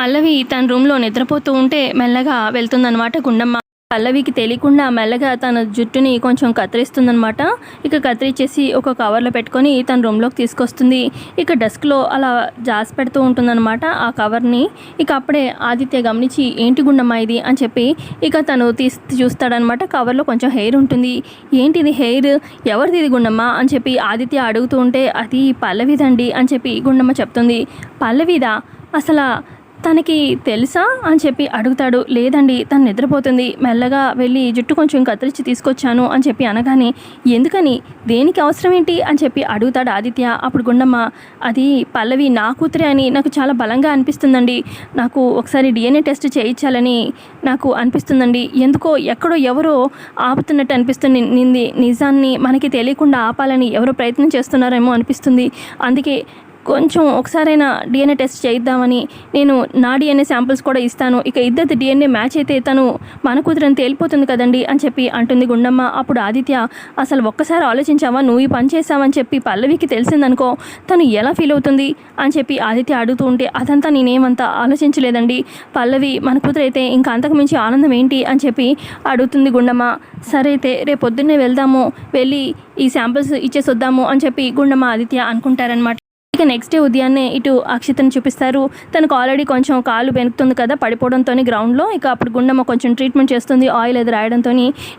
పల్లవి తన రూమ్లో నిద్రపోతూ ఉంటే మెల్లగా వెళ్తుందనమాట గుండమ్మ. పల్లవికి తెలియకుండా మెల్లగా తన జుట్టుని కొంచెం కత్తిరిస్తుందనమాట ఇక కత్తిరించేసి ఒక కవర్లో పెట్టుకొని తన రూమ్లోకి తీసుకొస్తుంది. ఇక డెస్క్లో అలా జాస్ పెడుతూ ఉంటుందన్నమాట ఆ కవర్ని ఇక అప్పుడే ఆదిత్య గమనించి ఏంటి గుండమ్మ ఇది? అని చెప్పి ఇక తను తీసి చూస్తాడనమాట కవర్లో కొంచెం హెయిర్ ఉంటుంది. ఏంటిది హెయిర్ ఎవరిది ఇది గుండమ్మ? అని చెప్పి ఆదిత్య అడుగుతూ ఉంటే అది పల్లవిదండి అని చెప్పి గుండమ్మ చెప్తుంది. పల్లవిదా? అసలు తనకి తెలుసా అని చెప్పి అడుగుతాడు. లేదండి తను నిద్రపోతుంది. మెల్లగా వెళ్ళి జుట్టు కొంచెం కత్తిరించి తీసుకొచ్చాను అని చెప్పి అనగానే ఎందుకని? దేనికి అవసరం ఏంటి? అని చెప్పి అడుగుతాడు ఆదిత్య. అప్పుడు గుండమ్మ అది పల్లవి నా కూతురే అని నాకు చాలా బలంగా అనిపిస్తుందండి. నాకు ఒకసారి డిఎన్ఏ టెస్ట్ చేయించాలని నాకు అనిపిస్తుందండి. ఎందుకో ఎక్కడో ఎవరో ఆపుతున్నట్టు అనిపిస్తుంది నింది. నిజాన్ని మనకి తెలియకుండా ఆపాలని ఎవరో ప్రయత్నం చేస్తున్నారేమో అనిపిస్తుంది. అందుకే కొంచెం ఒకసారైనా డిఎన్ఏ టెస్ట్ చేయిద్దామని నేను నా డిఎన్ఏ శాంపిల్స్ కూడా ఇస్తాను. ఇక ఇద్దరిది డిఎన్ఏ మ్యాచ్ అయితే తను మన కూతురని తేలిపోతుంది కదండి అని చెప్పి అంటుంది గుండమ్మ. అప్పుడు ఆదిత్య అసలు ఒక్కసారి ఆలోచించావా? నువ్వు ఈ పని చేసావని చెప్పి పల్లవికి తెలిసిందనుకో తను ఎలా ఫీల్ అవుతుంది? అని చెప్పి ఆదిత్య అడుగుతూ ఉంటే అదంతా నేనేమంతా ఆలోచించలేదండి. పల్లవి మన కూతురు అయితే ఇంకా అంతకుమించి ఆనందం ఏంటి? అని చెప్పి అడుగుతుంది గుండమ్మ. సరే అయితే రేపు పొద్దున్నే వెళ్దాము. వెళ్ళి ఈ శాంపిల్స్ ఇచ్చేసి వద్దాము అని చెప్పి గుండమ్మ ఆదిత్య అనుకుంటారనమాట ఇక నెక్స్ట్ డే ఉదయాన్నే ఇటు అక్షితను చూపిస్తారు. తనకు ఆల్రెడీ కొంచెం కాలు బెనుకుతుంది కదా పడిపోవడంతో గ్రౌండ్లో ఇక అప్పుడు గుండమ్మ కొంచెం ట్రీట్మెంట్ చేస్తుంది ఆయిల్ అది రాయడంతో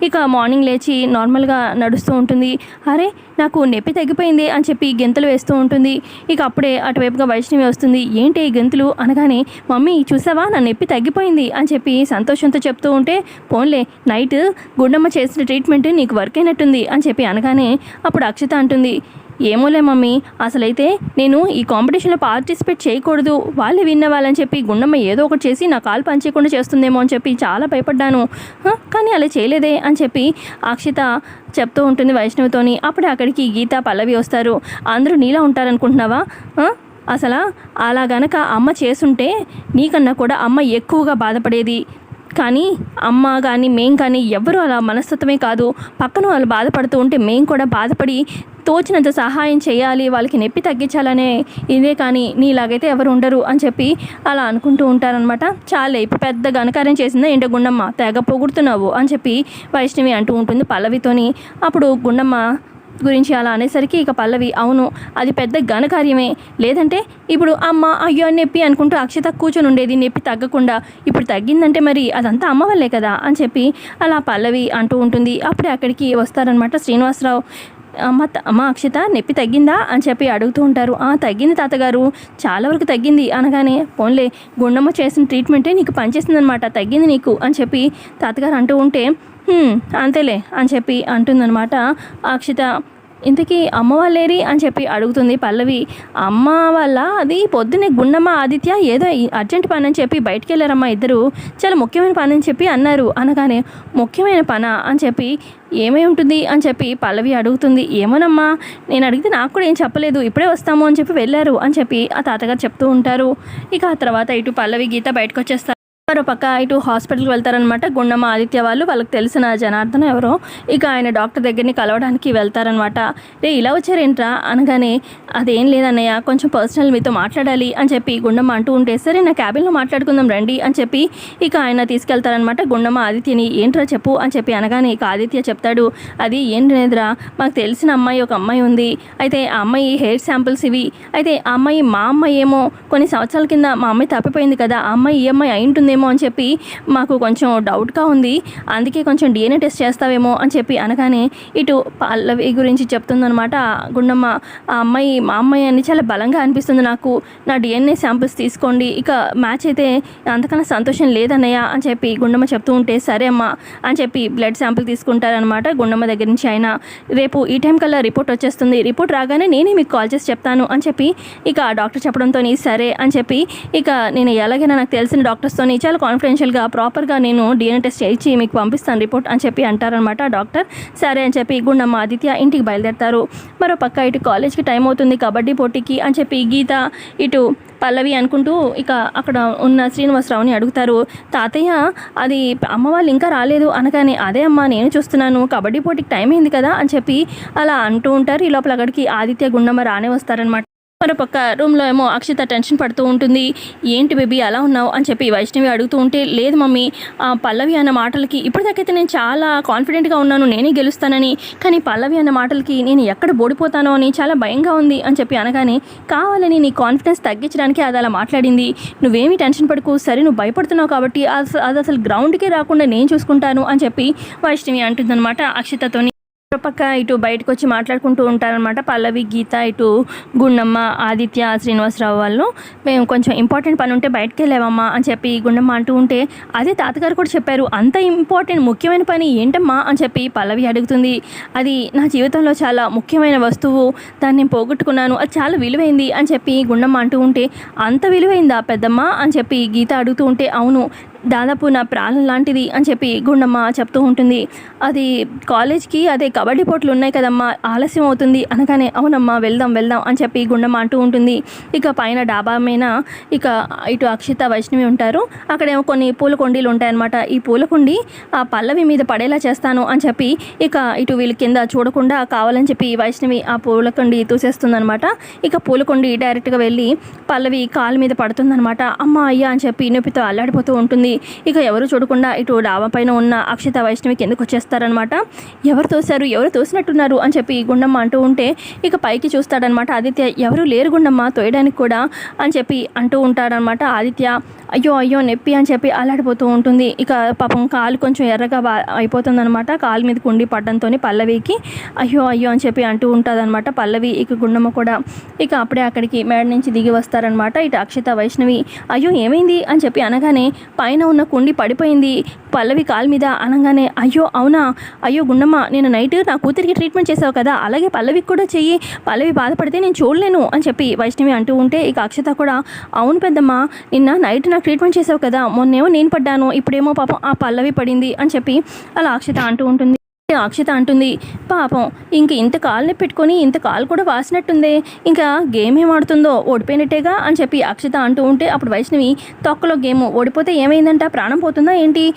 ఇక మార్నింగ్ లేచి నార్మల్గా నడుస్తూ ఉంటుంది. అరే నాకు నొప్పి తగ్గిపోయింది అని చెప్పి గెంతులు వేస్తూ ఉంటుంది. ఇక అప్పుడే అటువైపుగా వైష్ణవి వస్తుంది. ఏంటి ఈ గెంతులు? అనగానే మమ్మీ చూసావా? నా నొప్పి తగ్గిపోయింది అని చెప్పి సంతోషంతో చెప్తూ ఉంటే పోన్లే నైట్ గుండమ్మ చేసిన ట్రీట్మెంట్ నీకు వర్క్ అయినట్టుంది అని చెప్పి అనగానే అప్పుడు అక్షిత అంటుంది ఏమోలే మమ్మీ అసలైతే నేను ఈ కాంపిటీషన్లో పార్టిసిపేట్ చేయకూడదు. వాళ్ళే విన్ అవ్వాలని చెప్పి గుండమ్మ ఏదో ఒకటి చేసి నా కాలు పనిచేయకుండా చేస్తుందేమో అని చెప్పి చాలా భయపడ్డాను. కానీ అలా చేయలేదే అని చెప్పి అక్షిత చెప్తూ ఉంటుంది వైష్ణవితోని. అప్పుడే అక్కడికి గీత పల్లవి వస్తారు. అందరూ నీలా ఉంటారనుకుంటున్నావా? అసలు? అలా గనక అమ్మ చేసుంటే నీకన్నా కూడా అమ్మ ఎక్కువగా బాధపడేది. కానీ అమ్మ కానీ మేం కానీ ఎవ్వరూ అలా మనస్తత్వమే కాదు. పక్కన వాళ్ళు బాధపడుతూ ఉంటే మేం కూడా బాధపడి తోచినంత సహాయం చేయాలి వాళ్ళకి నొప్పి తగ్గించాలనే ఇదే కానీ నీలాగైతే ఎవరు ఉండరు అని చెప్పి అలా అనుకుంటూ ఉంటారనమాట చాలే ఇప్పుడు పెద్ద ఘనకార్యం చేసిందా ఏంటో గుండమ్మ? తెగ పొగుడుతున్నావు అని చెప్పి వైష్ణవి అంటూ ఉంటుంది పల్లవితోని. అప్పుడు గుండమ్మ గురించి అలా అనేసరికి ఇక పల్లవి అవును అది పెద్ద ఘనకార్యమే లేదంటే ఇప్పుడు అమ్మ అయ్యో నొప్పి అనుకుంటూ అక్షత కూర్చొని ఉండేది. నొప్పి తగ్గకుండా ఇప్పుడు తగ్గిందంటే మరి అదంతా అమ్మ వల్లే కదా? అని చెప్పి అలా పల్లవి అంటూ ఉంటుంది. అప్పుడే అక్కడికి వస్తారనమాట శ్రీనివాసరావు. అమ్మ త- అమ్మ అక్షత నొప్పి తగ్గిందా? అని చెప్పి అడుగుతూ ఉంటారు. ఆ తగ్గింది తాతగారు. చాలా వరకు తగ్గింది. అనగానే పోన్లే గుండమ్మ చేసిన ట్రీట్మెంటే నీకు పనిచేసిందనమాట తగ్గింది నీకు. అని చెప్పి తాతగారు అంటూ ఉంటే అంతేలే అని చెప్పి అంటుందన్నమాట. అక్షిత ఇంతకీ అమ్మ వాళ్ళేరి అని చెప్పి అడుగుతుంది పల్లవి. అమ్మ వాళ్ళ? అది పొద్దున్నే గుండమ్మ ఆదిత్య ఏదో అర్జెంట్ పని అని చెప్పి బయటికి వెళ్ళారమ్మా ఇద్దరు. చాలా ముఖ్యమైన పని అని చెప్పి అన్నారు. అనగానే ముఖ్యమైన పనా? అని చెప్పి ఏమై ఉంటుంది? అని చెప్పి పల్లవి అడుగుతుంది. ఏమోనమ్మా నేను అడిగితే నాకు కూడా ఏం చెప్పలేదు. ఇప్పుడే వస్తాము అని చెప్పి వెళ్ళారు అని చెప్పి ఆ తాతగారు చెప్తూ ఉంటారు. ఇక ఆ తర్వాత ఇటు పల్లవి గీత బయటకు వచ్చేస్తారు మరో పక్క ఇటు హాస్పిటల్కి వెళ్తారనమాట గుండమ్మ ఆదిత్య వాళ్ళు వాళ్ళకి తెలిసిన జనార్దన్ ఎవరో. ఇక ఆయన డాక్టర్ దగ్గరిని కలవడానికి వెళ్తారనమాట రే ఇలా వచ్చారేంట్రా? అనగానే అదేం లేదన్నయ్య కొంచెం పర్సనల్ మీతో మాట్లాడాలి అని చెప్పి గుండమ్మ అంటూ ఉంటే సరే నా క్యాబిన్లో మాట్లాడుకుందాం రండి అని చెప్పి ఇక ఆయన తీసుకెళ్తారనమాట గుండమ్మ ఆదిత్యని ఏంట్రా చెప్పు అని చెప్పి అనగానే ఇక ఆదిత్య చెప్తాడు అది ఏం లేదురా మాకు తెలిసిన అమ్మాయి ఒక అమ్మాయి ఉంది. అయితే ఆ అమ్మాయి హెయిర్ శాంపిల్స్ ఇవి. అయితే ఆ అమ్మాయి మా అమ్మాయి ఏమో కొన్ని సంవత్సరాల కింద మా అమ్మాయి తప్పిపోయింది కదా ఆ అమ్మాయి ఈ అమ్మాయి అయి ఉంటుందేమో అని చెప్పి మాకు కొంచెం డౌట్గా ఉంది. అందుకే కొంచెం డిఎన్ఏ టెస్ట్ చేస్తావేమో అని చెప్పి అనగానే ఇటు పల్లవి గురించి చెప్తుందనమాట గుండమ్మ ఆ అమ్మాయి మా అమ్మాయి అని చాలా బలంగా అనిపిస్తుంది నాకు. నా డిఎన్ఏ శాంపిల్స్ తీసుకోండి. ఇక మ్యాచ్ అయితే అంతకన్నా సంతోషం లేదన్నయ్య అని చెప్పి గుండమ్మ చెప్తూ ఉంటే సరే అమ్మా అని చెప్పి బ్లడ్ శాంపిల్ తీసుకుంటారనమాట గుండమ్మ దగ్గర నుంచి ఆయన. రేపు ఈ టైం కల్లా రిపోర్ట్ వచ్చేస్తుంది. రిపోర్ట్ రాగానే నేనే మీకు కాల్ చేసి చెప్తాను అని చెప్పి ఇక ఆ డాక్టర్ చెప్పడంతో సరే అని చెప్పి ఇక నేను ఎలాగైనా నాకు తెలిసిన డాక్టర్స్తో చాలా కాన్ఫిడెన్షియల్గా ప్రాపర్గా నేను డిఎన్ఏ టెస్ట్ చేయించి మీకు పంపిస్తాను రిపోర్ట్ అని చెప్పి అంటారనమాట డాక్టర్. సరే అని చెప్పి గుండమ్మ ఆదిత్య ఇంటికి బయలుదేరతారు. మరో పక్క ఇటు కాలేజ్కి టైం అవుతుంది కబడ్డీ పోటీకి అని చెప్పి గీత ఇటు పల్లవి అనుకుంటూ ఇక అక్కడ ఉన్న శ్రీనివాసరావుని అడుగుతారు. తాతయ్య అది అమ్మ వాళ్ళు ఇంకా రాలేదు అనగానే అదే అమ్మ నేను చూస్తున్నాను. కబడ్డీ పోటీకి టైం అయింది కదా అని చెప్పి అలా అంటూ ఉంటారు. ఈ లోపల అక్కడికి ఆదిత్య గుండమ్మ రానే వస్తారనమాట మరోపక్క రూమ్లో ఏమో అక్షిత టెన్షన్ పడుతూ ఉంటుంది. ఏంటి బేబీ అలా ఉన్నావు? అని చెప్పి వైష్ణవి అడుగుతూ ఉంటే లేదు మమ్మీ ఆ పల్లవి అన్న మాటలకి ఇప్పటిదాకైతే నేను చాలా కాన్ఫిడెంట్గా ఉన్నాను నేనే గెలుస్తానని. కానీ పల్లవి అన్న మాటలకి నేను ఎక్కడ ఓడిపోతానో అని చాలా భయంగా ఉంది అని చెప్పి అనగానే కావాలని నీ కాన్ఫిడెన్స్ తగ్గించడానికి అది అలా మాట్లాడింది. నువ్వేమీ టెన్షన్ పడుకు సరే నువ్వు భయపడుతున్నావు కాబట్టి అది అసలు గ్రౌండ్కే రాకుండా నేను చూసుకుంటాను అని చెప్పి వైష్ణవి అంటుందన్నమాట అక్షితతోని. పక్క ఇటు బయటకు వచ్చి మాట్లాడుకుంటూ ఉంటారనమాట పల్లవి గీత ఇటు గుండమ్మ ఆదిత్య శ్రీనివాసరావు వాళ్ళు. మేము కొంచెం ఇంపార్టెంట్ పని ఉంటే బయటకు వెళ్ళామమ్మా అని చెప్పి గుండమ్మ అంటూ ఉంటే అదే తాతగారు కూడా చెప్పారు అంత ఇంపార్టెంట్ ముఖ్యమైన పని ఏంటమ్మా? అని చెప్పి పల్లవి అడుగుతుంది. అది నా జీవితంలో చాలా ముఖ్యమైన వస్తువు దాన్ని నేను పోగొట్టుకున్నాను అది చాలా విలువైంది అని చెప్పి గుండమ్మ అంటూ ఉంటే అంత విలువైందా పెద్దమ్మ? అని చెప్పి గీత అడుగుతూ ఉంటే అవును దాదాపు నా ప్రాణం లాంటిది అని చెప్పి గుండమ్మ చెప్తూ ఉంటుంది. అది కాలేజ్కి అదే కబడ్డీ పోట్లు ఉన్నాయి కదమ్మా ఆలస్యం అవుతుంది అనగానే అవునమ్మా వెళ్దాం వెళ్దాం అని చెప్పి గుండమ్మ అంటూ ఉంటుంది. ఇక పైన డాబా మీద ఇక ఇటు అక్షిత వైష్ణవి ఉంటారు. అక్కడేమో కొన్ని పూల కొండీలు ఉంటాయన్నమాట. ఈ పూల కుండి ఆ పల్లవి మీద పడేలా చేస్తాను అని చెప్పి ఇక ఇటు వీళ్ళ కింద చూడకుండా కావాలని చెప్పి వైష్ణవి ఆ పూల కుండి తూసేస్తుందనమాట ఇక పూల కుండి డైరెక్ట్గా వెళ్ళి పల్లవి కాలు మీద పడుతుందనమాట అమ్మ అయ్యా అని చెప్పి నొప్పితో అల్లాడిపోతూ ఉంటుంది. ఇక ఎవరు చూడకుండా ఇటు డాబా పైన ఉన్న అక్షిత వైష్ణవి కిందకు వచ్చేస్తారనమాట ఎవరు తోశారు? ఎవరు తోసినట్టున్నారు? అని చెప్పి గుండమ్మ అంటూ ఉంటే ఇక పైకి చూస్తాడనమాట ఆదిత్య ఎవరు లేరు గుండమ్మ తోయడానికి కూడా అని చెప్పి అంటూ ఉంటాడనమాట ఆదిత్య. అయ్యో అయ్యో నొప్పి అని చెప్పి అలాడిపోతూ ఉంటుంది. ఇక పాపం కాలు కొంచెం ఎర్రగా అయిపోతుందనమాట కాలు మీద కుండి పడ్డంతో పల్లవికి అయ్యో అయ్యో అని చెప్పి అంటూ ఉంటుందన్నమాట పల్లవి. ఇక గుండమ్మ కూడా ఇక అప్పుడే అక్కడికి మేడ నుంచి దిగి వస్తారనమాట ఇటు అక్షిత వైష్ణవి అయ్యో ఏమైంది? అని చెప్పి అనగానే పైన ఉన్న కుండి పడిపోయింది. పల్లవి కాలు మీద అనగానే అయ్యో అవునా? అయ్యో గుండమ్మ నేను నైట్ నా కూతురికి ట్రీట్మెంట్ చేసావు కదా? అలాగే పల్లవికి కూడా చెయ్యి. పల్లవి బాధపడితే నేను చూడలేను అని చెప్పి వైష్ణవి అంటూ ఉంటే ఇక అక్షత కూడా అవును పెద్దమ్మ నిన్న నైట్ నాకు ట్రీట్మెంట్ చేసావు కదా? మొన్నేమో నేను పడ్డాను. ఇప్పుడేమో పాపం ఆ పల్లవి పడింది అని చెప్పి అలా అక్షత అంటూ ఉంటుంది. అక్షత అంటుంది పాపం ఇంక ఇంత కాళ్ళని పెట్టుకొని ఇంత కాలు కూడా వాసినట్టుందే. ఇంకా గేమ్ ఏం ఆడుతుందో ఓడిపోయినట్టేగా? అని చెప్పి అక్షత అంటూ ఉంటే అప్పుడు వైష్ణవి తొక్కలో గేమ్ ఓడిపోతే ఏమైందంట? ప్రాణం పోతుందా ఏంటి?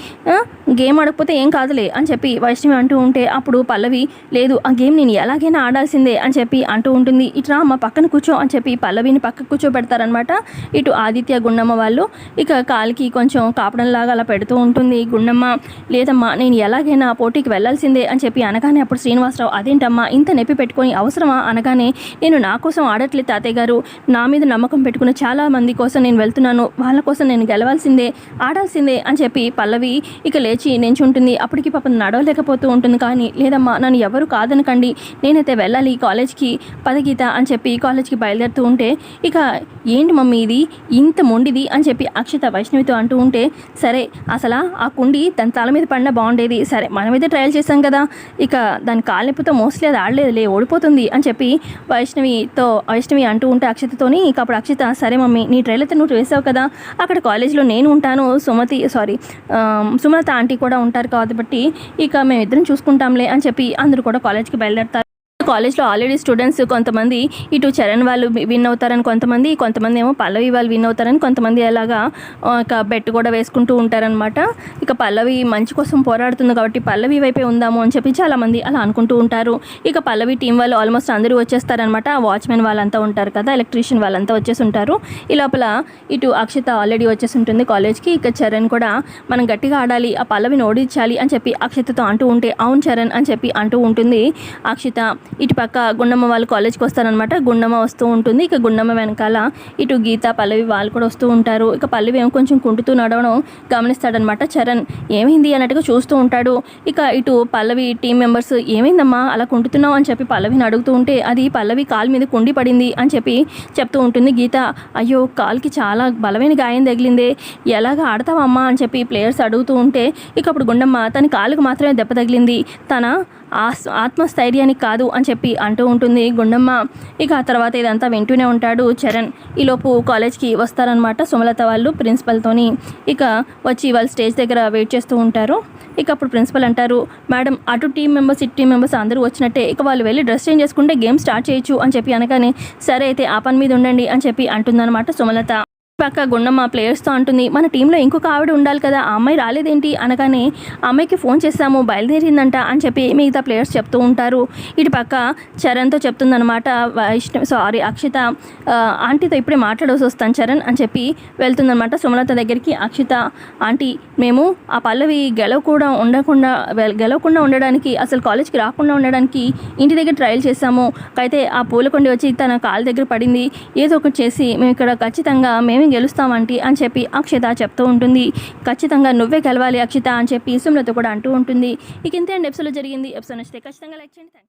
గేమ్ ఆడకపోతే ఏం కాదులే అని చెప్పి వైష్ణవి అంటూ ఉంటే అప్పుడు పల్లవి లేదు ఆ గేమ్ నేను ఎలాగైనా ఆడాల్సిందే అని చెప్పి అంటూ ఉంటుంది. ఇట్రా మా పక్కన కూర్చో అని చెప్పి పల్లవిని పక్క కూర్చోబెడతారనమాట ఇటు ఆదిత్య గుండమ్మ వాళ్ళు ఇక కాలికి కొంచెం కాపడంలాగా అలా పెడుతూ ఉంటుంది. గుండమ్మ లేదమ్మా నేను ఎలాగైనా పోటీకి వెళ్ళాల్సిందే అని చెప్పి అనగానే అప్పుడు శ్రీనివాసరావు అదేంటమ్మా ఇంత నొప్పి పెట్టుకొని అవసరమా? అనగానే నేను నా కోసం ఆడట్లేదు తాతయ్య గారు. నా మీద నమ్మకం పెట్టుకున్న చాలా మంది కోసం నేను వెళ్తున్నాను. వాళ్ళ కోసం నేను గెలవాల్సిందే ఆడాల్సిందే అని చెప్పి పల్లవి ఇక లేచి నించుంటుంది. అప్పటికి పాపం నడవలేకపోతూ ఉంటుంది. కానీ లేదమ్మా నన్ను ఎవరు కాదనకండి. నేనైతే వెళ్ళాలి కాలేజ్కి. పదగీత అని చెప్పి కాలేజ్కి బయలుదేరుతూ ఉంటే ఇక ఏంటి మమ్మీ ఇది? ఇంత మొండిది అని చెప్పి అక్షత వైష్ణవితో అంటూ ఉంటే సరే అసలు ఆ కుండి దాని తల మీద పడిన బాగుండేది. సరే మనమైతే ట్రయల్ చేసాం కదా. ఇక దాని కాళ్ళెప్పుతో మోస్ట్లీ అది ఆడలేదులే ఓడిపోతుంది అని చెప్పి వైష్ణవితో వైష్ణవి అంటూ ఉంటే అక్షతతోని ఇక అప్పుడు అక్షత సరే మమ్మీ నీ ట్రైల్ అయితే నువ్వు వేసావు కదా. అక్కడ కాలేజ్లో నేను ఉంటాను. సుమతి సారీ సుమలత ఆంటీ కూడా ఉంటారు కాబట్టి ఇక మేమిద్దరం చూసుకుంటాంలే అని చెప్పి అందరూ కూడా కాలేజ్కి బయలుదేరుతారు. కాలేజ్లో ఆల్రెడీ స్టూడెంట్స్ కొంతమంది ఇటు చరణ్ వాళ్ళు విన్ అవుతారని కొంతమంది కొంతమంది ఏమో పల్లవి వాళ్ళు విన్ అవుతారని కొంతమంది అలాగా ఒక బెట్ కూడా వేసుకుంటూ ఉంటారనమాట ఇక పల్లవి మంచి కోసం పోరాడుతుంది కాబట్టి పల్లవి వైపే ఉందాము అని చెప్పి చాలామంది అలా అనుకుంటూ ఉంటారు. ఇక పల్లవి టీం వాళ్ళు ఆల్మోస్ట్ అందరూ వచ్చేస్తారనమాట వాచ్మెన్ వాళ్ళంతా ఉంటారు కదా ఎలక్ట్రీషియన్ వాళ్ళంతా వచ్చేసి ఉంటారు. ఈ లోపల ఇటు అక్షిత ఆల్రెడీ వచ్చేసి ఉంటుంది కాలేజ్కి. ఇక చరణ్ కూడా మనం గట్టిగా ఆడాలి ఆ పల్లవిని ఓడించాలి అని చెప్పి అక్షితతో అంటూ ఉంటే అవును చరణ్ అని చెప్పి అంటూ ఉంటుంది. అక్షిత ఇటు పక్క గుండమ్మ వాళ్ళు కాలేజ్కి వస్తారనమాట గుండమ్మ వస్తూ ఉంటుంది. ఇక గుండమ్మ వెనకాల ఇటు గీత పల్లవి వాళ్ళు కూడా వస్తూ ఉంటారు. ఇక పల్లవి ఏమో కొంచెం కుంటుతూ నడవడం గమనిస్తాడనమాట చరణ్ ఏమైంది అన్నట్టుగా చూస్తూ ఉంటాడు. ఇక ఇటు పల్లవి టీం మెంబర్స్ ఏమైందమ్మా? అలా కుంటుతున్నావు? అని చెప్పి పల్లవిని అడుగుతూ ఉంటే అది పల్లవి కాలు మీద కుండి పడింది అని చెప్పి చెప్తూ ఉంటుంది గీత. అయ్యో కాలుకి చాలా బలమైన గాయం తగిలిందే. ఎలాగ ఆడతావమ్మా అని చెప్పి ప్లేయర్స్ అడుగుతూ ఉంటే ఇక అప్పుడు గుండమ్మ తన కాలుకు మాత్రమే దెబ్బ తగిలింది. తన ఆస్- ఆత్మస్థైర్యానికి కాదు. అని చెప్పి అంటూ ఉంటుంది గుండమ్మ. ఇక ఆ తర్వాత ఇదంతా వింటూనే ఉంటాడు చరణ్. ఈలోపు కాలేజ్కి వస్తారనమాట సుమలత వాళ్ళు ప్రిన్సిపల్తోని ఇక వచ్చి వాళ్ళు స్టేజ్ దగ్గర వెయిట్ చేస్తూ ఉంటారు. ఇక అప్పుడు ప్రిన్సిపల్ అంటారు మేడం అటు టీం మెంబర్స్ ఇటు టీం మెంబర్స్ అందరూ వచ్చినట్టే. ఇక వాళ్ళు వెళ్ళి డ్రెస్ చేంజ్ చేసుకుంటే గేమ్ స్టార్ట్ చేయొచ్చు అని చెప్పి అనగానే సరే అయితే ఆ పని మీద ఉండండి అని చెప్పి అంటుందన్నమాట సుమలత. పక్క గుండమ్మ ప్లేయర్స్తో అంటుంది మన టీంలో ఇంకొక ఆవిడ ఉండాలి కదా ఆ అమ్మాయి రాలేదేంటి? అనగానే అమ్మాయికి ఫోన్ చేస్తాము బయలుదేరిందంట అని చెప్పి మిగతా ప్లేయర్స్ చెప్తూ ఉంటారు. ఇటు పక్క చరణ్తో చెప్తుందనమాట ఇష్టం సారీ అక్షిత ఆంటీతో ఇప్పుడే మాట్లాడవలసి వస్తాను చరణ్ అని చెప్పి వెళ్తుందనమాట సుమలత దగ్గరికి. అక్షిత ఆంటీ మేము ఆ పల్లవి గెలవకుండా ఉండకుండా గెలవకుండా ఉండడానికి అసలు కాలేజ్కి రాకుండా ఉండడానికి ఇంటి దగ్గర ట్రయల్ చేశాము. అయితే ఆ పూలకొండి వచ్చి తన కాలు దగ్గర పడింది. ఏదో ఒకటి చేసి మేము ఇక్కడ ఖచ్చితంగా మేము గెలుస్తామంటి అని చెప్పి అక్షిత చెప్తూ ఉంటుంది. ఖచ్చితంగా నువ్వే గెలవాలి అక్షిత అని చెప్పి సుమ్రత కూడా అంటూ ఉంటుంది. ఇక ఇంతే అండి. ఎపిసోడ్లో జరిగింది. ఎపిసోడ్ నచ్చితే ఖచ్చితంగా లైక్ చేయండి.